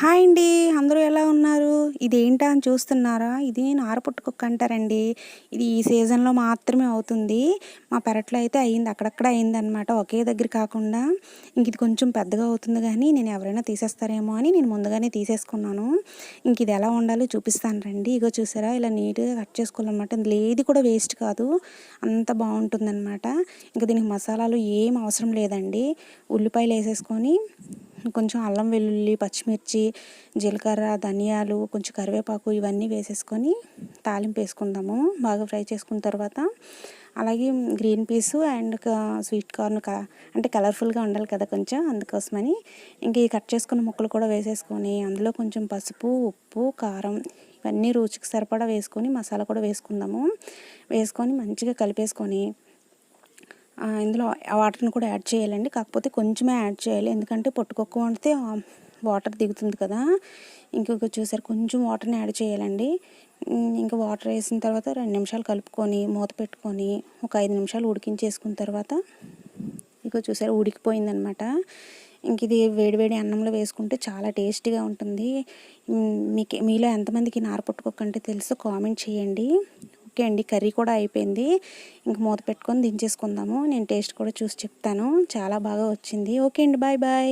Hi అండి అందరూ ఎలా ఉన్నారు? ఇదేంటా అని చూస్తున్నారా? ఇది నారపుట్టుకుక్క అంటారండి. ఇది ఈ సీజన్లో మాత్రమే అవుతుంది. మా పెరట్లో అయితే అయింది అక్కడక్కడ అయిందనమాట ఒకే దగ్గర కాకుండా ఇంక ఇది కొంచెం పెద్దగా అవుతుంది కానీ నేను ఎవరైనా తీసేస్తారేమో అని నేను ముందుగానే తీసేసుకున్నాను. ఇంక ఇది ఎలా ఉండాలో చూపిస్తాను రండి. ఇగో చూసారా? ఇలా నీట్గా కట్ చేసుకోవాలన్నమాట. ఇందులో ఏది కూడా వేస్ట్ కాదు. అంత బాగుంటుందన్నమాట. ఇంకా దీనికి మసాలాలు ఏం అవసరం లేదండి. ఉల్లిపాయలు వేసేసుకొని కొంచెం అల్లం వెల్లుల్లి పచ్చిమిర్చి జీలకర్ర ధనియాలు కొంచెం కరివేపాకు ఇవన్నీ వేసేసుకొని తాలింపు వేసుకుందాము. బాగా ఫ్రై చేసుకున్న తర్వాత అలాగే green peas and sweet corn అంటే కలర్ఫుల్గా ఉండాలి కదా కొంచెం అందుకోసమని. ఇంక ఈ కట్ చేసుకున్న ముక్కలు కూడా వేసేసుకొని అందులో కొంచెం పసుపు ఉప్పు కారం ఇవన్నీ రుచికి సరిపడా వేసుకొని మసాలా కూడా వేసుకుందాము. వేసుకొని మంచిగా కలిపేసుకొని ఇందులో వాటర్ని కూడా యాడ్ చేయాలండి. కాకపోతే కొంచెమే యాడ్ చేయాలి. ఎందుకంటే పొట్టుకొక్క వండితే వాటర్ దిగుతుంది కదా. ఇంకొక చూసారు కొంచెం వాటర్ని యాడ్ చేయాలండి. ఇంకా వాటర్ వేసిన తర్వాత రెండు నిమిషాలు కలుపుకొని మూత పెట్టుకొని ఒక ఐదు నిమిషాలు ఉడికించేసుకున్న తర్వాత ఇక చూసారు ఉడికిపోయిందనమాట. ఇంక ఇది వేడివేడి అన్నంలో వేసుకుంటే చాలా టేస్టీగా ఉంటుంది. మీకు మీలో ఎంతమందికి నార పుట్టుకోకంటే తెలుసు కామెంట్ చేయండి. ఓకే అండి కర్రీ కూడా అయిపోయింది. ఇంక మూత పెట్టుకొని దించేసుకుందాము. నేను టేస్ట్ కూడా చూసి చెప్తాను. చాలా బాగా వచ్చింది. ఓకే అండి బాయ్ బాయ్.